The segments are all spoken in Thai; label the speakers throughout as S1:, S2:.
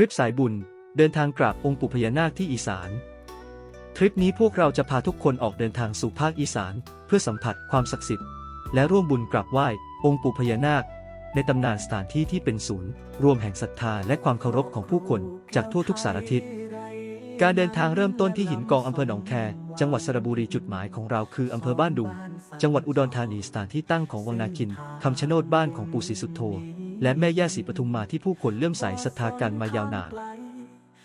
S1: ริปสายบุญ เดินทางกราบองค์ปู่พญานาคที่อีสาน ทริปนี้พวกเราจะพาทุกคนออกเดินทางสู่ภาคอีสาน เพื่อสัมผัสความศักดิ์สิทธิ์ และร่วมบุญกราบไหว้ องค์ปู่พญานาค ในตำนานสถานที่ที่เป็นศูนย์ รวมแห่งศรัทธาและความเคารพของผู้คนจากทั่วทุกสารทิศ การเดินทางเริ่มต้นที่หินกองอำเภอหนองแค จังหวัดสระบุรีจุดหมายของเราคืออำเภอบ้านดุง จังหวัดอุดรธานีสถานที่ตั้งของวังนาคินคำชะโนดบ้านของปู่ศรีสุโธ และแม่ย่าศรีปทุมมาที่ผู้คนเลื่อมใสศรัทธากันมายาวนาน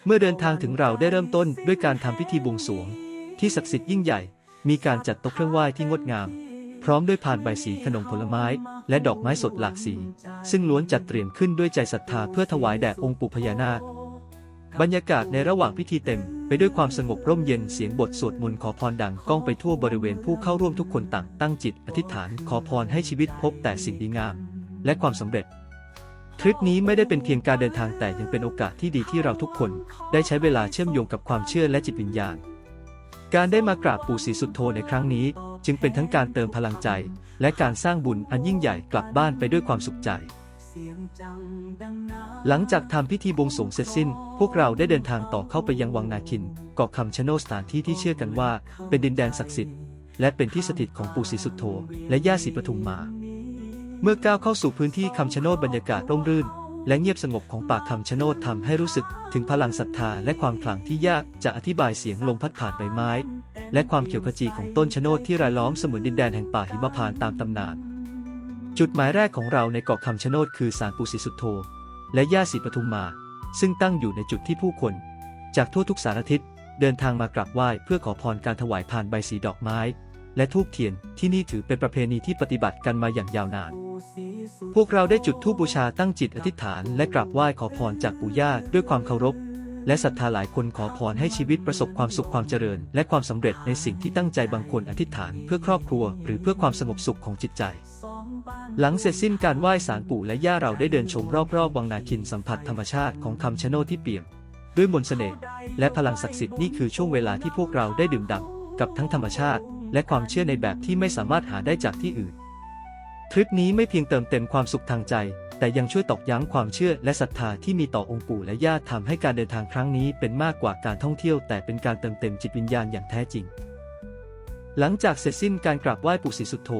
S1: เมื่อเดินทางถึงเราได้เริ่มต้นด้วยการทำพิธีบวงสรวง ที่ศักดิ์สิทธิ์ยิ่งใหญ่ มีการจัดโต๊ะเครื่องไหว้ที่งดงาม พร้อมด้วยพานใบสีขนมผลไม้ และดอกไม้สดหลากสี ซึ่งล้วนจัดเตรียมขึ้นด้วยใจศรัทธาเพื่อถวายแด่องค์ปู่พญานาคบรรยากาศในระหว่างพิธีเต็มไปด้วยความสงบร่มเย็นเสียงบทสวดมนต์ขอพรดังก้องไปทั่วบริเวณผู้เข้าร่วมทุกคนต่างตั้งจิตอธิษฐานขอพรให้ชีวิตพบแต่สิ่งดีงาม และความสำเร็จ ทริปนี้ไม่ได้เป็นเพียงการเดินทางแต่ยังเป็นโอกาสที่ดีที่เราทุกคน ได้ใช้เวลาเชื่อมโยงกับความเชื่อและจิตวิญญาณ การได้มากราบปู่ศรีสุดโธในครั้งนี้ จึงเป็นทั้งการเติมพลังใจ และการสร้างบุญอันยิ่งใหญ่กลับบ้านไปด้วยความสุขใจ หลังจากทำพิธีบวงสรวงเสร็จสิ้น พวกเราได้เดินทางต่อเข้าไปยังวังนาคินเกาะคำชะโนดสถานที่ที่เชื่อกันว่า เป็นดินแดนศักดิ์สิทธิ์และเป็นที่สถิตของปู่ศรีสุดโธและย่าศรีปทุมมา เมื่อก้าวเข้าสู่พื้นที่คำชะโนดบรรยากาศร่มรื่น และเงียบสงบของป่าคำชะโนดทำให้รู้สึกถึงพลังศรัทธาและความขลังที่ยากจะอธิบายเสียงลมพัดผ่านใบไม้ และความเขียวขจีของต้นชะโนดที่รายล้อมเสมือนดินแดนแห่งป่าหิมพานต์ตามตำนาน จุดหมายแรกของเราในเกาะคำชะโนดคือศาลปู่ศรีสุโธและย่าศรีปทุมมา ซึ่งตั้งอยู่ในจุดที่ผู้คน จากทั่วทุกสารทิศเดินทางมากราบไหว้เพื่อขอพรการถวายพานใบสีดอกไม้ และธูปเทียนที่นี่ถือเป็นประเพณีที่ปฏิบัติกันมาอย่างยาวนาน พวกเราได้จุดธูปบูชาตั้งจิตอธิษฐาน และกราบไหว้ขอพรจากปู่ย่าด้วยความเคารพ และศรัทธาหลายคนขอพรให้ชีวิตประสบความสุขความเจริญ และความสำเร็จในสิ่งที่ตั้งใจบางคนอธิษฐานเพื่อครอบครัว หรือเพื่อความสงบสุขของจิตใจ หลังเสร็จสิ้นการไหว้ศาลปู่และย่าเราได้เดินชมรอบๆวังนาคินสัมผัสธรรมชาติของคำชะโนดที่เปี่ยมด้วยมนต์เสน่ห์และพลังศักดิ์สิทธิ์นี่คือช่วงเวลาที่พวกเราได้ดื่มด่ำกับทั้งธรรมชาติ และความเชื่อในแบบที่ไม่สามารถหาได้จากที่อื่น ทริปนี้ไม่เพียงเติมเต็มความสุขทางใจ แต่ยังช่วยตอกย้ำความเชื่อและศรัทธาที่มีต่อองค์ปู่และย่าทำให้การเดินทางครั้งนี้เป็นมากกว่าการท่องเที่ยว แต่เป็นการเติมเต็มจิตวิญญาณอย่างแท้จริง หลังจากเสร็จสิ้นการกราบไหว้ปู่ศรีสุโธ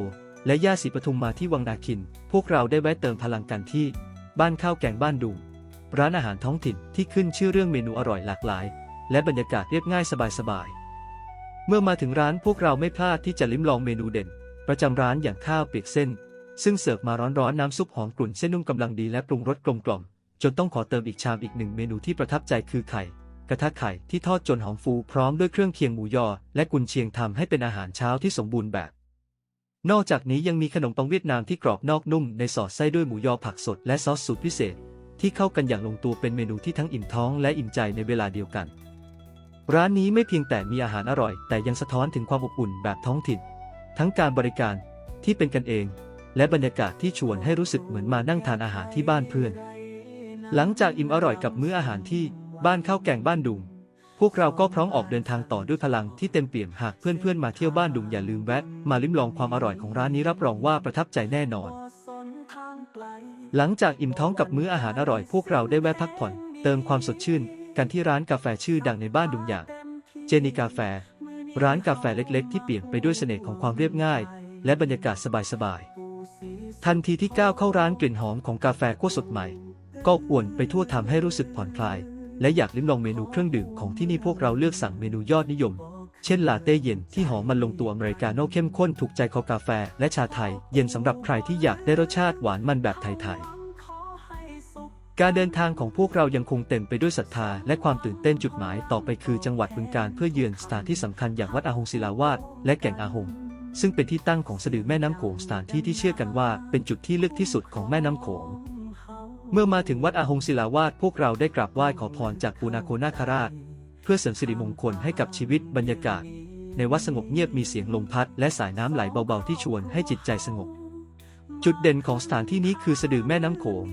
S1: และย่าศรีปทุมมาที่วังนาคิน พวกเราได้แวะเติมพลังกันที่ บ้านข้าวแกงบ้านดุงร้านอาหารท้องถิ่นที่ขึ้นชื่อเรื่องเมนูอร่อยหลากหลาย และบรรยากาศเรียบง่ายสบายๆ เมื่อมาถึงร้านพวกเราไม่พลาดที่จะลิ้มลองเมนูเด่น ประจำร้านอย่างข้าวเปียกเส้น ซึ่งเสิร์ฟมาร้อนๆน้ำซุปหอมกลุ่นเส้นนุ่มกำลังดีและปรุงรสกลมกล่อมจนต้องขอเติมอีกชามอีกหนึ่งเมนูที่ประทับใจคือไข่ กระทะไข่ที่ทอดจนหอมฟูพร้อมด้วยเครื่องเคียงหมูยอ และกุนเชียงทำให้เป็นอาหารเช้าที่สมบูรณ์แบบ นอกจากนี้ยังมีขนมปังเวียดนามที่กรอบนอกนุ่มในสอดไส้ด้วยหมูยอผักสดและซอสสูตรพิเศษ ที่เข้ากันอย่างลงตัวเป็นเมนูที่ทั้งอิ่มท้องและอิ่มใจในเวลาเดียวกัน ร้านนี้ไม่เพียงแต่มีอาหารอร่อย แต่ยังสะท้อนถึงความอบอุ่นแบบท้องถิ่น ทั้งการบริการที่เป็นกันเอง และบรรยากาศที่ชวนให้รู้สึกเหมือนมานั่งทานอาหารที่บ้านเพื่อน หลังจากอิ่มอร่อยกับมื้ออาหารที่บ้านข้าวแกงบ้านดุง พวกเราก็พร้อมออกเดินทางต่อด้วยพลังที่เต็มเปี่ยมหากเพื่อนๆมาเที่ยวบ้านดุงอย่าลืมแวะมาลิ้มลองความอร่อยของร้านนี้รับรองว่าประทับใจแน่นอน หลังจากอิ่มท้องกับมื้ออาหารอร่อย พวกเราได้แวะพักผ่อน เติมความสดชื่น กันที่ร้านกาแฟชื่อดังในบ้านดุงอย่างเจนีกาแฟ ร้านกาแฟเล็ก ๆ ที่เปลี่ยนไปด้วยเสน่ห์ของความเรียบง่าย และบรรยากาศสบายๆ ทันทีที่ก้าวเข้าร้านกลิ่นหอมของกาแฟคั่วสดใหม่ ก็อวนไปทั่วทำให้รู้สึกผ่อนคลาย และอยากลิ้มลองเมนูเครื่องดื่มของที่นี่พวกเราเลือกสั่งเมนูยอดนิยม เช่นลาเต้เย็นที่หอมมันลงตัวอเมริกาโน่เข้มข้นถูกใจคอกาแฟ และชาไทย เย็นสำหรับใครที่อยากได้รสชาติหวานมันแบบไทยๆ การเดินทางของพวกเรายังคงเต็มไปด้วยศรัทธาและความตื่นเต้นจุดหมายต่อไปคือจังหวัดบึงกาฬเพื่อเยือนสถานที่สำคัญอย่างวัดอาหงศิลาวาสและแก่งอาหง ซึ่งเป็นที่ตั้งของสะดือแม่น้ำโขงสถานที่ที่เชื่อกันว่าเป็นจุดที่ลึกที่สุดของแม่น้ำโขง เมื่อมาถึงวัดอาหงศิลาวาสพวกเราได้กราบไหว้ขอพรจากปูนาโคนาคาราช เพื่อเสริมสิริมงคลให้กับชีวิตบรรยากาศ ในวัดสงบเงียบมีเสียงลมพัดและสายน้ำไหลเบาๆที่ชวนให้จิตใจสงบ จุดเด่นของสถานที่นี้คือสะดือแม่น้ำโขง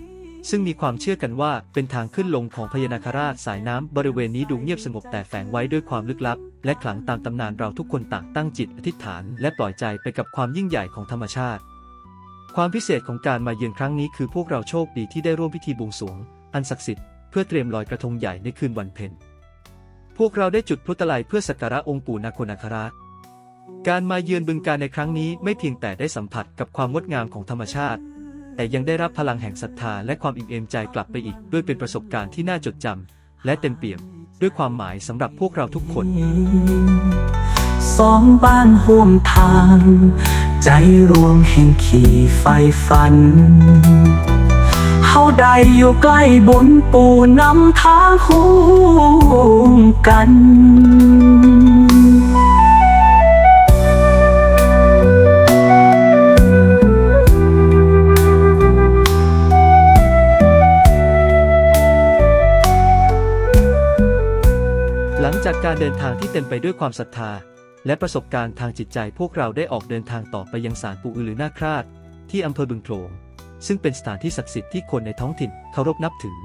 S1: ซึ่งมีความเชื่อกันว่าเป็นทางขึ้นลงของพญานาคราชสายน้ำบริเวณนี้ดูเงียบสงบแต่แฝงไว้ด้วยความลึกลับ และขลังตามตำนานเราทุกคนต่างตั้งจิตอธิษฐาน และปล่อยใจไปกับความยิ่งใหญ่ของธรรมชาติ ความพิเศษของการมาเยือนครั้งนี้คือพวกเราโชคดีที่ได้ร่วมพิธีบวงสรวง อันศักดิ์สิทธิ์เพื่อเตรียมลอยกระทงใหญ่ในคืนวันเพ็ญพวกเราได้จุดพลุตลัยเพื่อสักการะองค์ปู่นาคนาคราชการมาเยือนบึงการในครั้งนี้ไม่เพียงแต่ได้สัมผัสกับความงดงามของธรรมชาติ แต่ยังได้รับพลังแห่งศรัทธาและความอิ่มเอมใจกลับไปอีก ด้วยเป็นประสบการณ์ที่น่าจดจำและเต็มเปี่ยม ด้วยความหมายสำหรับพวกเราทุกคน
S2: สองบ้านห่วมทาง ใจรวมแห่งขี่ไฟฝันเฮาได้อยู่ใกล้บุญปูนำทางคู่กัน
S1: การเดินทางที่เต็มไปด้วยความศรัทธา และประสบการณ์ทางจิตใจพวกเราได้ออกเดินทางต่อไปยังศาลปู่อือลือนาคราช ที่อำเภอบึงโขลงซึ่งเป็นสถานที่ศักดิ์สิทธิ์ที่คนในท้องถิ่นเคารพนับถือ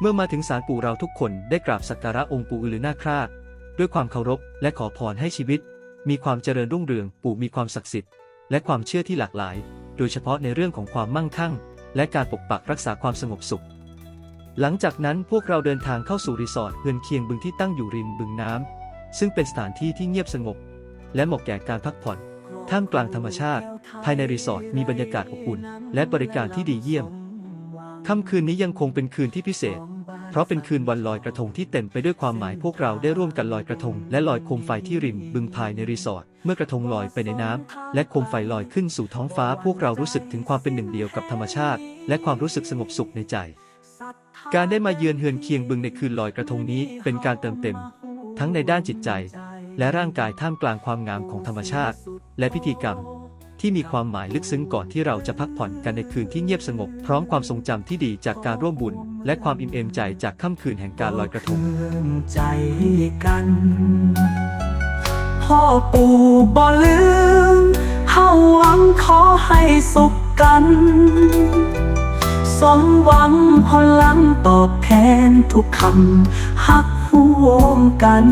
S1: เมื่อมาถึงศาลปู่เราทุกคนได้กราบสักการะองค์ปู่อือลือนาคราช ด้วยความเคารพและขอพรให้ชีวิต มีความเจริญรุ่งเรืองปู่มีความศักดิ์สิทธิ์และความเชื่อที่หลากหลาย โดยเฉพาะในเรื่องของความมั่งคั่ง และการปกปักรักษาความสงบสุข หลังจากนั้นพวกเราเดินทางเข้าสู่รีสอร์ทเฮือนเคียงบึงที่ตั้งอยู่ริมบึงน้ำซึ่งเป็นสถานที่ที่เงียบสงบ และเหมาะแก่การพักผ่อน ท่ามกลางธรรมชาติ ภายในรีสอร์ทมีบรรยากาศอบอุ่น และบริการที่ดีเยี่ยม ค่ำคืนนี้ยังคงเป็นคืนที่พิเศษ เพราะเป็นคืนวันลอยกระทงที่เต็มไปด้วยความหมายพวกเราได้ร่วมกันลอยกระทง และลอยโคมไฟที่ริมบึงภายในรีสอร์ทเมื่อกระทงลอยไปในน้ำและโคมไฟลอยขึ้นสู่ท้องฟ้า พวกเรารู้สึกถึงความเป็นหนึ่งเดียวกับธรรมชาติ และความรู้สึกสงบสุขในใจ การได้มาเยือนเฮือนเคียงบึงในคืนลอยกระทงนี้เป็นการเติมเต็ม ทั้งในด้านจิตใจ และร่างกายท่ามกลางความงามของธรรมชาติ และพิธีกรรม ที่มีความหมายลึกซึ้งก่อนที่เราจะพักผ่อนกันในคืนที่เงียบสงบ พร้อมความทรงจำที่ดีจากการร่วมบุญ และความอิ่มเอมใจจากค่ำคืนแห่งการลอยกระทง
S2: ใจกันพ่อปู่บ่ลืมเฮาหวังขอให้สุขกัน สมหวังพลังตอบแทนทุกคำหักห่วงกัน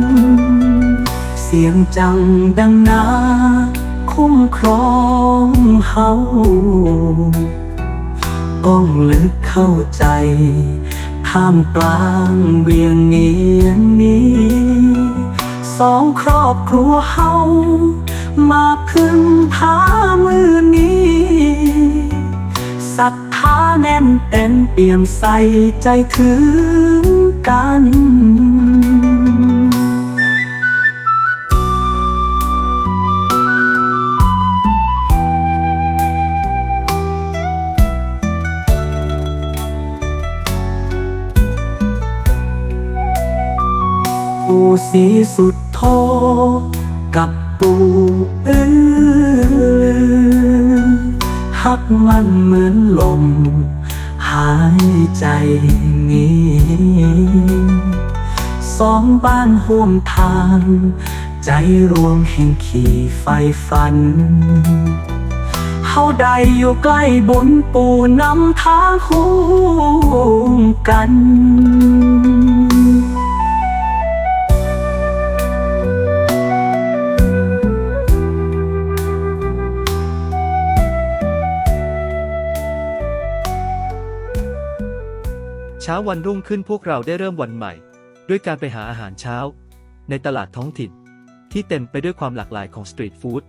S2: เสียงจังดังนาคุ้มครองเฮาต้องลึกเข้าใจท่ามกลางเวียงเงียนนี้ สองครอบครัวเฮามาพึ่งพามือนี้ ทธาแน่นเต็มเปี่ยมใส่ใจถึงกันปู่สีสุดโทกับปู่อือ ฮักมันเหมือนลม หายใจนี้สองบ้านห่วมทาง ใจรวมแห่งขี่ไฟฝันเฮาได้อยู่ใกล้บุญปู่นำทางคู่กัน
S1: ช้าวันรุ่งขึ้นพวกเราได้เริ่มวันใหม่ ด้วยการไปหาอาหารเช้า ในตลาดท้องถิ่น ที่เต็มไปด้วยความหลากหลายของสตรีทฟู้ด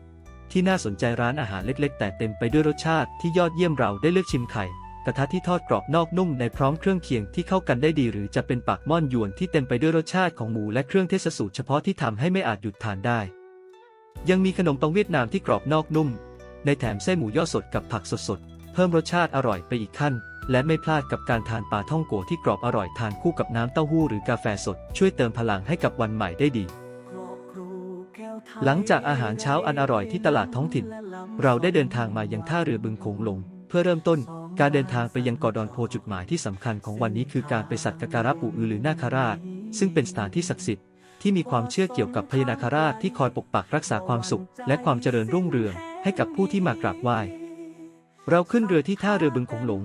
S1: ที่น่าสนใจร้านอาหารเล็กๆ แต่เต็มไปด้วยรสชาติที่ยอดเยี่ยมเราได้เลือกชิมไข่กระทะที่ทอดกรอบนอกนุ่มในพร้อมเครื่องเคียงที่เข้ากันได้ดี หรือจะเป็นปากม่อนยวนที่เต็มไปด้วยรสชาติของหมูและเครื่องเทศสูตรเฉพาะที่ทำให้ไม่อาจหยุดทานได้ ยังมีขนมปังเวียดนามที่กรอบนอกนุ่ม ในแถมไส้หมูยอดสดกับผักสดๆเพิ่มรสชาติอร่อยไปอีกขั้น และไม่พลาดกับการทานปลาท่องโกที่กรอบอร่อยทานคู่กับน้ำเต้าหู้หรือกาแฟสด ช่วยเติมพลังให้กับวันใหม่ได้ดี หลังจากอาหารเช้าอันอร่อยที่ตลาดท้องถิ่น เราได้เดินทางมายังท่าเรือบึงโขงหลง เพื่อเริ่มต้น การเดินทางไปยังกาะดอนโพจุดหมายที่สำคัญของวันนี้คือการไปสักการะปู่อือลือนาคาราช ซึ่งเป็นสถานที่ศักดิ์สิทธิ์ที่มีความเชื่อเกี่ยวกับพญานาคราชที่คอยปกปักรักษาความสุข และความเจริญรุ่งเรือง ให้กับผู้ที่มากราบไหว้ เราขึ้นเรือที่ท่าเรือบึงโขงหลง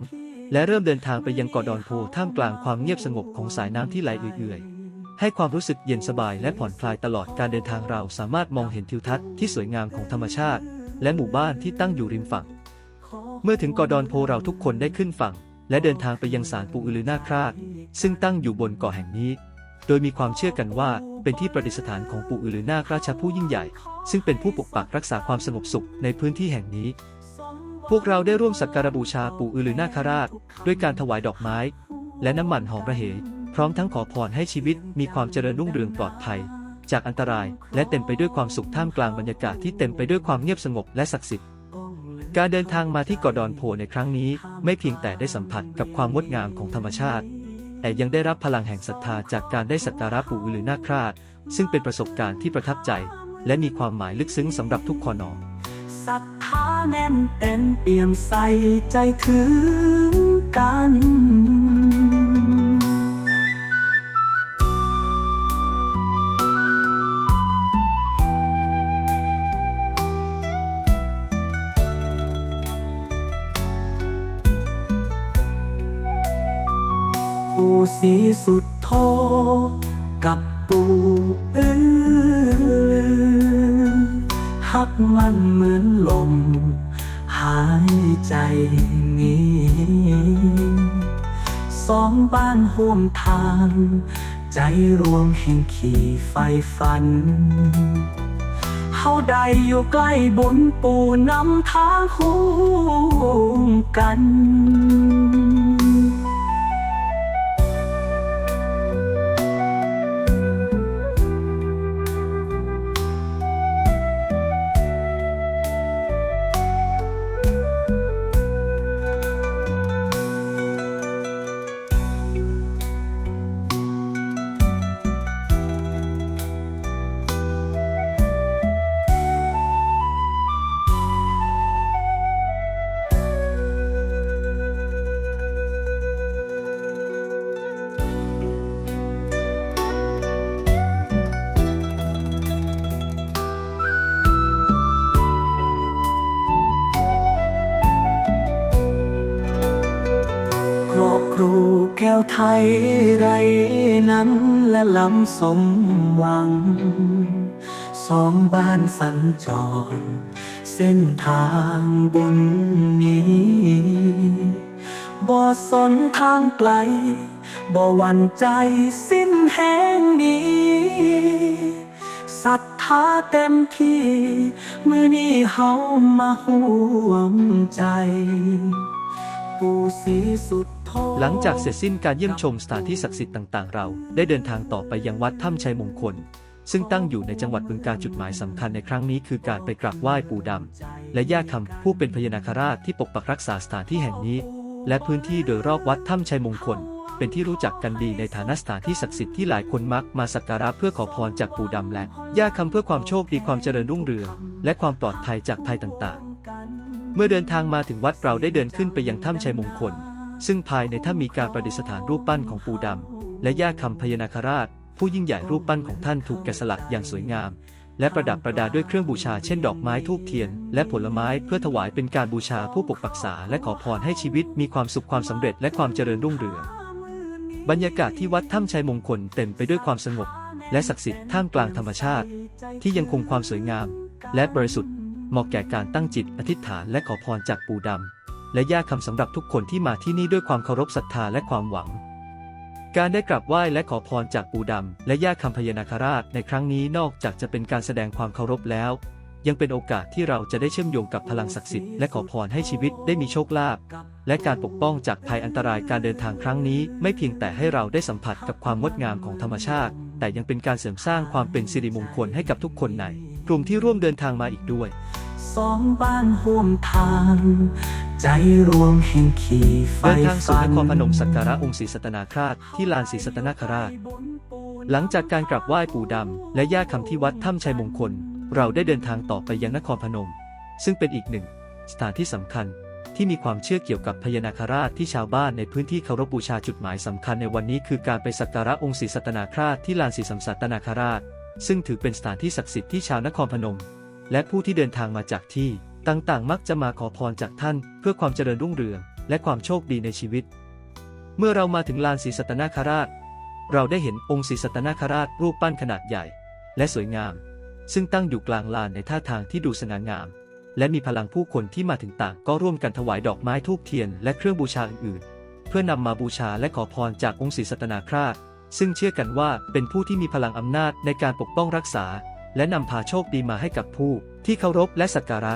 S1: และเริ่มเดินทางไปยังเกาะดอนโพท่ามกลางความเงียบสงบของสายน้ำที่ไหลเอื่อยๆ ให้ความรู้สึกเย็นสบายและผ่อนคลายตลอดการเดินทางเราสามารถมองเห็นทิวทัศน์ที่สวยงามของธรรมชาติ และหมู่บ้านที่ตั้งอยู่ริมฝั่ง เมื่อถึงเกาะดอนโพเราทุกคนได้ขึ้นฝั่ง และเดินทางไปยังศาลปู่อือลือนาคราช ซึ่งตั้งอยู่บนเกาะแห่งนี้ โดยมีความเชื่อกันว่าเป็นที่ประดิษฐานของปู่อือลือนาคราชผู้ยิ่งใหญ่ ซึ่งเป็นผู้ปกปักรักษาความสงบสุขในพื้นที่แห่งนี้ พวกเราได้ร่วมสักการบูชาปู่อือลือนาคราช ด้วยการถวายดอกไม้ และน้ำมันหอมระเหย พร้อมทั้งขอพรให้ชีวิตมีความเจริญรุ่งเรืองปลอดภัย จากอันตรายและเต็มไปด้วยความสุขท่ามกลางบรรยากาศที่เต็มไปด้วยความเงียบสงบและศักดิ์สิทธิ์การเดินทางมาที่เกาะดอนโพในครั้งนี้ ไม่เพียงแต่ได้สัมผัสกับความงดงามของธรรมชาติ แต่ยังได้รับพลังแห่งศรัทธาจากการได้สักการะปู่อือลือนาคราช ซึ่งเป็นประสบการณ์ที่ประทับใจ และมีความหมายลึกซึ้งสำหรับทุกคนอ
S2: ศรัทธาแน่นเต็มเปี่ยมใส่ใจถึงกันปู่สีสุดโทกับปู่อือ ฮักมันเหมือนลม หายใจนี้สองบ้านห่วมทาง ใจรวมแห่งขี่ไฟฝันเฮาได้อยู่ใกล้บุญปูนำทางคู่กัน ไทยไรนั้นและลำสมหวัง สองบ้านสัญจร เส้นทางบุญนี้บ่สนทางไกลบ่หวั่นใจสิ้นแห่งนี้ศรัทธาเต็มที่ มือนี้เฮามาห่วมใจ ปู่ศรีสุดโท
S1: หลังจากเสร็จสิ้นการเยี่ยมชมสถานที่ศักดิ์สิทธิ์ต่างๆ เรา ได้เดินทางต่อไปยังวัดถ้ำชัยมงคล ซึ่งตั้งอยู่ในจังหวัดบึงกาฬจุดหมายสำคัญในครั้งนี้คือการไปกราบไหว้ปู่ดำและย่าคำผู้เป็นพญานาคราชที่ปกปักรักษาสถานที่แห่งนี้ และพื้นที่โดยรอบวัดถ้ำชัยมงคล เป็นที่รู้จักกันดีในฐานะสถานที่ศักดิ์สิทธิ์ที่หลายคนมักมาสักการะเพื่อขอพรจากปู่ดำและย่าคำเพื่อความโชคดีความเจริญรุ่งเรืองและความปลอดภัยจากภัยต่างๆ เมื่อเดินทางมาถึงวัดเราได้เดินขึ้นไปยังถ้ำชัยมงคล ซึ่งภายในถ้ำมีการประดิษฐานรูปปั้นของปู่ดำและย่าคำพญานาคราช ผู้ยิ่งใหญ่รูปปั้นของท่านถูกแกะสลักอย่างสวยงาม และประดับประดาด้วยเครื่องบูชาเช่นดอกไม้ทูบเทียน และผลไม้เพื่อถวายเป็นการบูชาผู้ปกปักษาและขอพรให้ชีวิตมีความสุขความสำเร็จและความเจริญรุ่งเรืองบรรยากาศที่วัดถ้ำชัยมงคลเต็มไปด้วยความสงบ และศักดิ์สิทธิ์ท่ามกลางธรรมชาติ ที่ยังคงความสวยงาม และบริสุทธิ์ เหมาะแก่การตั้งจิตอธิษฐานและขอพรจากปู่ดำ และย่าคำสำหรับทุกคนที่มาที่นี่ด้วยความเคารพศรัทธาและความหวัง การได้กราบไหว้และขอพรจากปู่ดำ และย่าคำพญานาคราชในครั้งนี้นอกจากจะเป็นการแสดงความเคารพแล้ว ยังเป็นโอกาสที่เราจะได้เชื่อมโยงกับพลังศักดิ์สิทธิ์และขอพรให้ชีวิตได้มีโชคลาภและการปกป้องจากภัยอันตรายการเดินทางครั้งนี้ ไม่เพียงแต่ให้เราได้สัมผัสกับความงดงามของธรรมชาติ แต่ยังเป็นการเสริมสร้างความเป็นสิริมงคลให้กับทุกคนในกลุ่มที่ร่วมเดินทางมาอีกด้วย
S2: สองบ้านห่วมทาง ใจรวมแห่งขี่ไฟ
S1: เดินทางสู่นครพนมสักการะองค์ศรีสัตนาคราชที่ลานศรีสัตนาคราช หลังจากการกราบไหว้ปู่ดำ และย่าคำที่วัดถ้ำชัยมงคล เราได้เดินทางต่อไปยังนครพนม ซึ่งเป็นอีกหนึ่ง สถานที่สำคัญที่มีความเชื่อเกี่ยวกับพญานาคราชที่ชาวบ้านในพื้นที่เคารพบูชาจุดหมายสำคัญในวันนี้คือการไปสักการะองค์ศรีสัตนาคราชที่ลานศรีสัมสัตนาคราช ซึ่งถือเป็นสถานที่ศักดิ์สิทธิ์ที่ชาวนครพนม และผู้ที่เดินทางมาจากที่ต่างๆ มักจะมาขอพรจากท่าน เพื่อความเจริญรุ่งเรือง และความโชคดีในชีวิต เมื่อเรามาถึงลานศรีสัตนาคราช เราได้เห็นองค์ศรีสัตนาคราชรูปปั้นขนาดใหญ่ และสวยงาม ซึ่งตั้งอยู่กลางลานในท่าทางที่ดูสง่างาม และมีพลังผู้คนที่มาถึงต่างก็ร่วมกันถวายดอกไม้ทูบเทียนและเครื่องบูชาอื่นๆ เพื่อนำมาบูชาและขอพรจากองค์ศรีสัตนาคราช ซึ่งเชื่อกันว่าเป็นผู้ที่มีพลังอำนาจในการปกป้องรักษา และนำพาโชคดีมาให้กับผู้ที่เคารพและสักการะ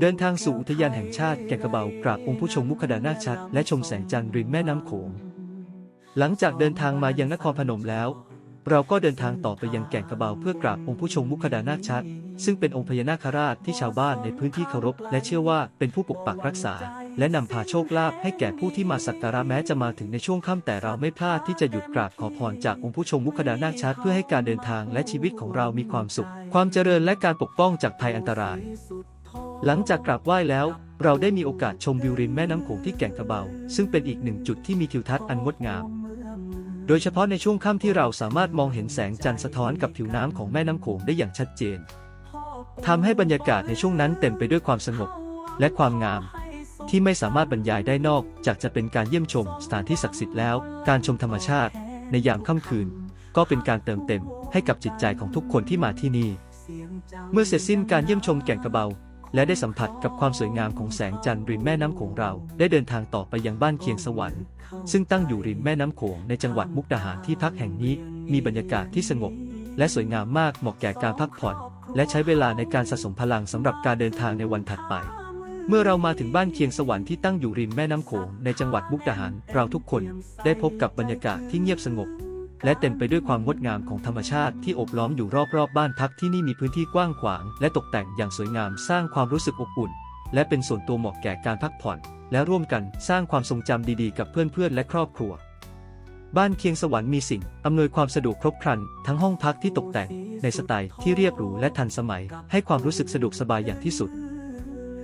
S1: เดินทางสู่อุทยานแห่งชาติแก่งกระเบากราบองค์ผู้ชมมุขดานาคชัดและชมแสงจันทร์ริมแม่น้ำโขงหลังจากเดินทางมายังนครพนมแล้ว เราก็เดินทางต่อไปยังแก่งกระเบาเพื่อกราบองค์ผู้ชมมุขดานาคชัด ซึ่งเป็นองค์พญานาคราชที่ชาวบ้านในพื้นที่เคารพ และเชื่อว่าเป็นผู้ปกปักรักษา และนำพาโชคลาภให้แก่ผู้ที่มาสักการะแม้จะมาถึงในช่วงค่ำแต่เราไม่พลาดที่จะหยุดกราบขอพรจากองค์ผู้ชมมุขดานาคชัดเพื่อให้การเดินทางและชีวิตของเรามีความสุข ความเจริญและการปกป้องจากภัยอันตราย หลังจากกราบไหว้แล้ว เราได้มีโอกาสชมวิวริมแม่น้ำโขงที่แก่งกระเบา ซึ่งเป็นอีกหนึ่งจุดที่มีทิวทัศน์อันงดงาม โดยเฉพาะในช่วงค่ำที่เราสามารถมองเห็นแสงจันทร์สะท้อนกับผิวน้ำของแม่น้ำโขงได้อย่างชัดเจนทำให้บรรยากาศในช่วงนั้นเต็มไปด้วยความสงบ และความงาม ที่ไม่สามารถบรรยายได้นอกจากจะเป็นการเยี่ยมชมสถานที่ศักดิ์สิทธิ์แล้ว การชมธรรมชาติ ในยามค่ำคืน ก็เป็นการเติมเต็มให้กับจิตใจของทุกคนที่มาที่นี่ เมื่อเสร็จสิ้นการเยี่ยมชมแก่งกระเบา และได้สัมผัสกับความสวยงามของแสงจันทร์ริมแม่น้ำโขงเรา ได้เดินทางต่อไปยังบ้านเคียงสวรรค์ ซึ่งตั้งอยู่ริมแม่น้ำโขงในจังหวัดมุกดาหารที่พักแห่งนี้ มีบรรยากาศที่สงบ และสวยงามมากเหมาะแก่การพักผ่อน และใช้เวลาในการสะสมพลังสำหรับการเดินทางในวันถัดไป เมื่อเรามาถึงบ้านเคียงสวรรค์ที่ตั้งอยู่ริมแม่น้ำโขงในจังหวัดมุกดาหาร เราทุกคนได้พบกับบรรยากาศที่เงียบสงบ และเต็มไปด้วยความงดงามของธรรมชาติที่โอบล้อมอยู่รอบๆบบ้านพักที่นี่มีพื้นที่กว้างขวาง และตกแต่งอย่างสวยงามสร้างความรู้สึกอบอุ่น และเป็นส่วนตัวเหมาะแก่การพักผ่อน และร่วมกันสร้างความทรงจำดีๆ กับเพื่อนๆ และครอบครัว บ้านเคียงสวรรค์มีสิ่ง อำนวยความสะดวกครบครัน ทั้งห้องพักที่ตกแต่ง ในสไตล์ที่เรียบหรูและทันสมัย ให้ความรู้สึกสะดวกสบายอย่างที่สุด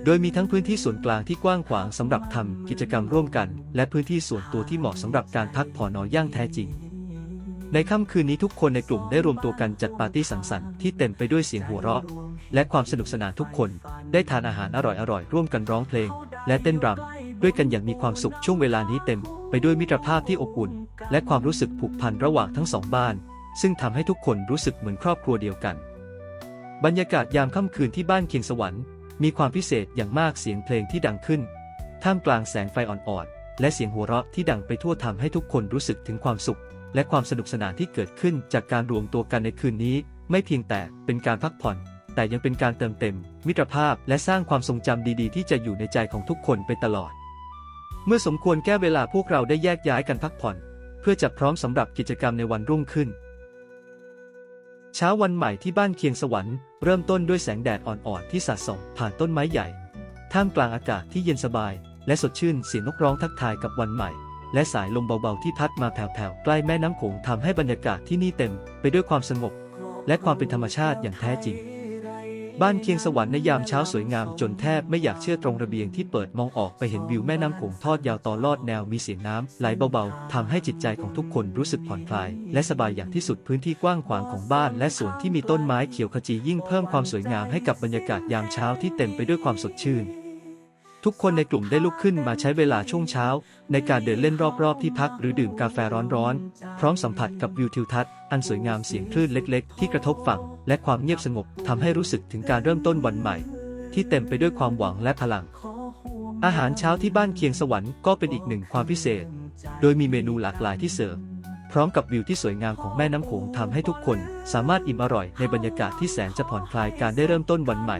S1: โดยมีทั้งพื้นที่ส่วนกลางที่กว้างขวางสำหรับทำกิจกรรมร่วมกัน และพื้นที่ส่วนตัวที่เหมาะสำหรับการพักผ่อนนอนย่างแท้จริง ในค่ำคืนนี้ทุกคนในกลุ่มได้รวมตัวกันจัดปาร์ตี้สังสรรค์ที่เต็มไปด้วยเสียงหัวเราะ และความสนุกสนานทุกคนได้ทานอาหารอร่อยๆ ร่วมกันร้องเพลง และเต้นรำด้วยกันอย่างมีความสุขช่วงเวลานี้เต็ม ไปด้วยมิตรภาพที่อบอุ่น และความรู้สึกผูกพันระหว่างทั้งสองบ้าน ซึ่งทำให้ทุกคนรู้สึกเหมือนครอบครัวเดียวกัน บรรยากาศยามค่ำคืนที่บ้านเคียงสวรรค์มีความพิเศษอย่างมากเสียงเพลงที่ดังขึ้น ท่ามกลางแสงไฟอ่อนๆและเสียงหัวเราะที่ดังไปทั่วทำให้ทุกคนรู้สึกถึงความสุข และความสนุกสนานที่เกิดขึ้นจากการรวมตัวกันในคืนนี้ ไม่เพียงแต่เป็นการพักผ่อน แต่ยังเป็นการเติมเต็ม มิตรภาพและสร้างความทรงจำดีๆ ที่จะอยู่ในใจของทุกคนไปตลอด เมื่อสมควรแก้เวลาพวกเราได้แยกย้ายกันพักผ่อน เพื่อจะพร้อมสำหรับกิจกรรมในวันรุ่งขึ้น เช้าวันใหม่ที่บ้านเคียงสวรรค์เริ่มต้นด้วยแสงแดดอ่อนๆที่สาดส่องผ่านต้นไม้ใหญ่ ท่ามกลางอากาศที่เย็นสบาย และสดชื่นเสียงนกร้องทักทายกับวันใหม่ และสายลมเบาๆที่พัดมาแผ่วๆใกล้แม่น้ำโขงทำให้บรรยากาศที่นี่เต็มไปด้วยความสงบ และความเป็นธรรมชาติอย่างแท้จริง บ้านเคียงสวรรค์ในยามเช้าสวยงามจนแทบไม่อยากเชื่อตรงระเบียงที่เปิดมองออกไปเห็นวิวแม่น้ำโขงทอดยาวต่อลอดแนวมีเสียงน้ำไหลเบาๆทำให้จิตใจของทุกคนรู้สึกผ่อนคลาย และสบายอย่างที่สุดพื้นที่กว้างขวางของบ้านและสวนที่มีต้นไม้เขียวขจียิ่งเพิ่มความสวยงามให้กับบรรยากาศยามเช้าที่เต็มไปด้วยความสดชื่น ทุกคนในกลุ่มได้ลุกขึ้นมาใช้เวลาช่วงเช้า ในการเดินเล่นรอบๆที่พักหรือดื่มกาแฟร้อนๆ พร้อมสัมผัสกับวิวทิวทัศน์อันสวยงามเสียงคลื่นเล็กๆ ที่กระทบฝั่ง และความเงียบสงบทำให้รู้สึกถึงการเริ่มต้นวันใหม่ ที่เต็มไปด้วยความหวังและพลัง อาหารเช้าที่บ้านเคียงสวรรค์ก็เป็นอีกหนึ่งความพิเศษ โดยมีเมนูหลากหลายที่เสิร์ฟพร้อมกับวิวที่สวยงามของแม่น้ำโขงทำให้ทุกคน สามารถอิ่มอร่อยในบรรยากาศที่แสนจะผ่อนคลายการได้เริ่มต้นวันใหม่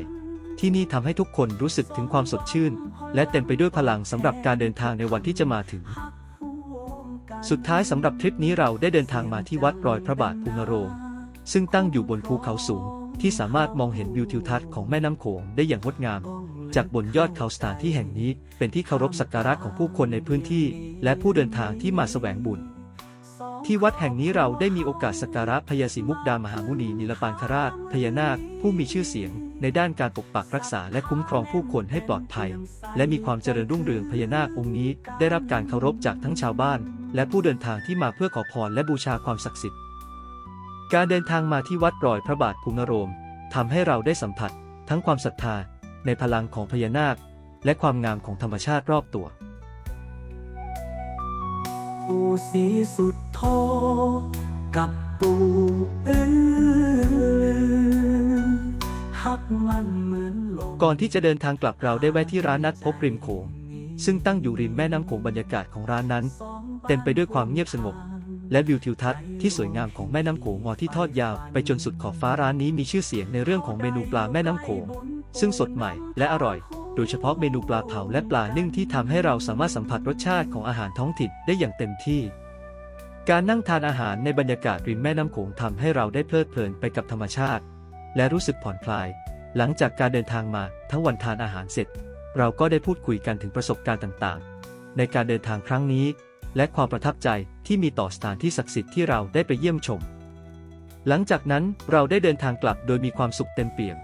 S1: ที่นี่ทำให้ทุกคนรู้สึกถึงความสดชื่น และเต็มไปด้วยพลังสำหรับการเดินทางในวันที่จะมาถึง สุดท้ายสำหรับทริปนี้เราได้เดินทางมาที่วัดรอยพระบาทภูนโรง ซึ่งตั้งอยู่บนภูเขาสูง ที่สามารถมองเห็นวิวทิวทัศน์ของแม่น้ำโขงได้อย่างงดงาม จากบนยอดเขาสถานที่แห่งนี้ เป็นที่เคารพสักการะของผู้คนในพื้นที่ และผู้เดินทางที่มาแสวงบุญ ที่วัดแห่งนี้เราได้มีโอกาสสักการะพญาศรีมุกดามหามุนีนิลปานคราชพญานาค ผู้มีชื่อเสียง ในด้านการปกปักรักษาและคุ้มครองผู้คนให้ปลอดภัย และมีความเจริญรุ่งเรืองพญานาคองค์นี้ ได้รับการเคารพจากทั้งชาวบ้าน และผู้เดินทางที่มาเพื่อขอพรและบูชาความศักดิ์สิทธิ์ การเดินทางมาที่วัดรอยพระบาทภูมิโรมทำให้เราได้สัมผัส ทั้งความศรัทธา ในพลังของพญานาค และความงามของธรรมชาติรอบตัว
S2: ปู่สีสุดโทกับปู่อื่นฮักมันเหมือนลม
S1: ก่อนที่จะเดินทางกลับเราได้แวะที่ร้านนัดพบริมโขงซึ่งตั้งอยู่ริมแม่น้ำโขงบรรยากาศของร้านนั้น เต็มไปด้วยความเงียบสงบ และวิวทิวทัศน์ที่สวยงามของแม่น้ำโขงงอที่ทอดยาวไปจนสุดขอบฟ้าร้านนี้มีชื่อเสียงในเรื่องของเมนูปลาแม่น้ำโขงซึ่งสดใหม่และอร่อย โดยเฉพาะเมนูปลาเผาและปลานึ่งที่ทำให้เราสามารถสัมผัสรสชาติของอาหารท้องถิ่นได้อย่างเต็มที่ การนั่งทานอาหารในบรรยากาศริมแม่น้ำโขงทำให้เราได้เพลิดเพลินไปกับธรรมชาติ และรู้สึกผ่อนคลาย หลังจากการเดินทางมาทั้งวันทานอาหารเสร็จ เราก็ได้พูดคุยกันถึงประสบการณ์ต่างๆ ในการเดินทางครั้งนี้ และความประทับใจที่มีต่อสถานที่ศักดิ์สิทธิ์ที่เราได้ไปเยี่ยมชม หลังจากนั้นเราได้เดินทางกลับโดยมีความสุขเต็มเปี่ยม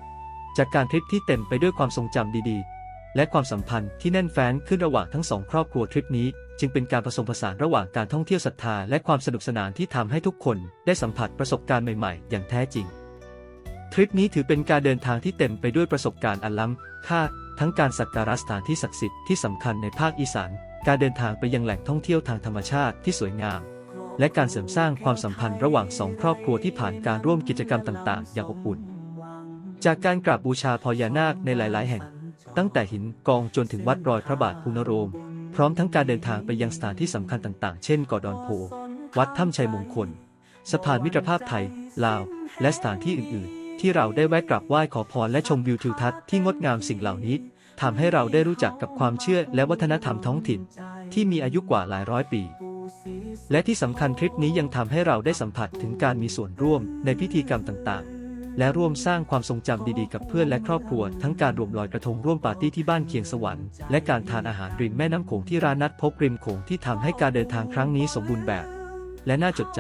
S1: จากการทริปที่เต็มไปด้วยความทรงจำดีๆ และความสัมพันธ์ที่แน่นแฟ้นขึ้นระหว่างทั้งสองครอบครัวทริปนี้ จึงเป็นการผสมผสานระหว่างการท่องเที่ยวศรัทธาและความสนุกสนานที่ทำให้ทุกคนได้สัมผัสประสบการณ์ใหม่ๆ อย่างแท้จริง ทริปนี้ถือเป็นการเดินทางที่เต็มไปด้วยประสบการณ์อันล้ำค่าทั้งการสักการะสถานที่ศักดิ์สิทธิ์ที่สำคัญในภาคอีสาน การเดินทางไปยังแหล่งท่องเที่ยวทางธรรมชาติที่สวยงาม และการเสริมสร้างความสัมพันธ์ระหว่างสองครอบครัวที่ผ่านการร่วมกิจกรรมต่าง ๆ อย่างอบอุ่น จากการกราบบูชาพญานาคในหลาย ๆ แห่ง ตั้งแต่หินกองจนถึงวัดรอยพระบาทภูนโรม พร้อมทั้งการเดินทางไปยังสถานที่สำคัญต่างๆ เช่นเกาะดอนโพ วัดถ้ำชัยมงคล สะพานมิตรภาพไทย ลาว และสถานที่อื่นๆ ที่เราได้แวะกราบไหว้ขอพรและชมวิวทิวทัศน์ที่งดงามสิ่งเหล่านี้ทำให้เราได้รู้จักกับความเชื่อและวัฒนธรรมท้องถิ่น ที่มีอายุกว่าหลายร้อยปี และที่สำคัญทริปนี้ยังทำให้เราได้สัมผัสถึงการมีส่วนร่วมในพิธีกรรมต่างๆ และร่วมสร้างความทรงจำดีๆ กับเพื่อนและครอบครัว ทั้งการรวมลอยกระทงร่วมปาร์ตี้ที่บ้านเคียงสวรรค์และการทานอาหารริมแม่น้ำโขงที่ร้านนัดพบริมโขงที่ทำให้การเดินทางครั้งนี้สมบูรณ์แบบ และน่าจดจ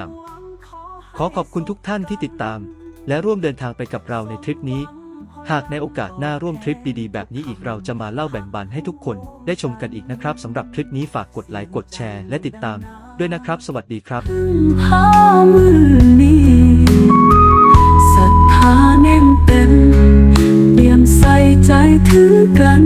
S1: ำขอขอบคุณทุกท่านที่ติดตาม และร่วมเดินทางไปกับเราในทริปนี้ หากในโอกาสหน้าร่วมทริปดีๆ แบบนี้อีกเราจะมาเล่าแบ่งปันให้ทุกคนได้ชมกันอีกนะครับสำหรับคลิปนี้ฝากกดไลค์กดแชร์และติดตาม ด้วยนะครับ สวัสดีครับ
S2: พาเมื หาแน่นเต็มเปี่ยมใส่ใจถึงกัน